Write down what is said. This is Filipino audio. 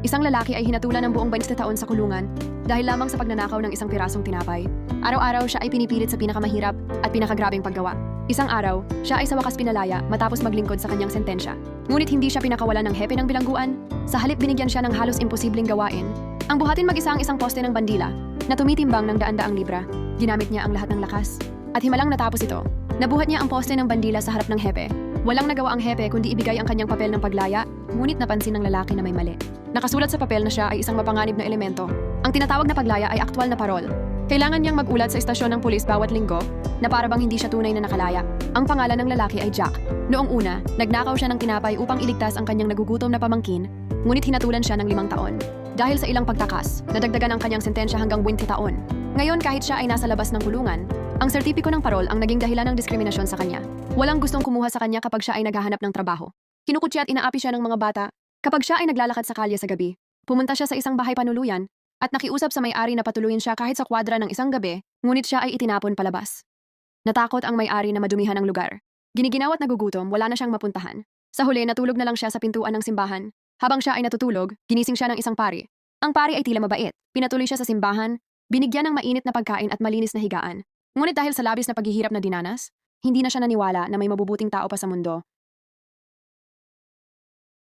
Isang lalaki ay hinatulan ng buong 20 taon sa kulungan dahil lamang sa pagnanakaw ng isang pirasong tinapay. Araw-araw siya ay pinipilit sa pinakamahirap at pinakagrabing paggawa. Isang araw, siya ay sa wakas pinalaya matapos maglingkod sa kanyang sentensya. Ngunit hindi siya pinakawalan ng hepe ng bilangguan. Sa halip binigyan siya ng halos imposibleng gawain. Ang buhatin mag-isa ang isang poste ng bandila na tumitimbang ng daan-daang libra. Ginamit niya ang lahat ng lakas. At himalang natapos ito. Nabuhat niya ang poste ng bandila sa harap ng hepe. Walang nagawa ang hepe kundi ibigay ang kanyang papel ng paglaya, ngunit napansin ng lalaki na may mali. Nakasulat sa papel na siya ay isang mapanganib na elemento. Ang tinatawag na paglaya ay aktwal na parol. Kailangan niyang magulat sa istasyon ng pulis bawat linggo na para bang hindi siya tunay na nakalaya. Ang pangalan ng lalaki ay Jack. Noong una, nagnakaw siya ng tinapay upang iligtas ang kanyang nagugutom na pamangkin, ngunit hinatulan siya ng limang taon. Dahil sa ilang pagtakas, nadagdagan ang kanyang sentensya hanggang 20 taon. Ngayon kahit siya ay nasa labas ng kulungan, ang sertipiko ng parol ang naging dahilan ng diskriminasyon sa kanya. Walang gustong kumuha sa kanya kapag siya ay naghahanap ng trabaho. Kinukutya at inaapi siya ng mga bata kapag siya ay naglalakad sa kalye sa gabi. Pumunta siya sa isang bahay panuluyan at nakiusap sa may-ari na patuloyin siya kahit sa kwadra ng isang gabi, ngunit siya ay itinapon palabas. Natakot ang may-ari na madumihan ang lugar. Giniginaw at nagugutom, wala na siyang mapuntahan. Sa huli, natulog na lang siya sa pintuan ng simbahan. Habang siya ay natutulog, ginising siya ng isang pari. Ang pari ay tila mabait. Pinatuloy siya sa simbahan, binigyan ng mainit na pagkain at malinis na higaan. Ngunit dahil sa labis na paghihirap na dinanas, hindi na siya naniwala na may mabubuting tao pa sa mundo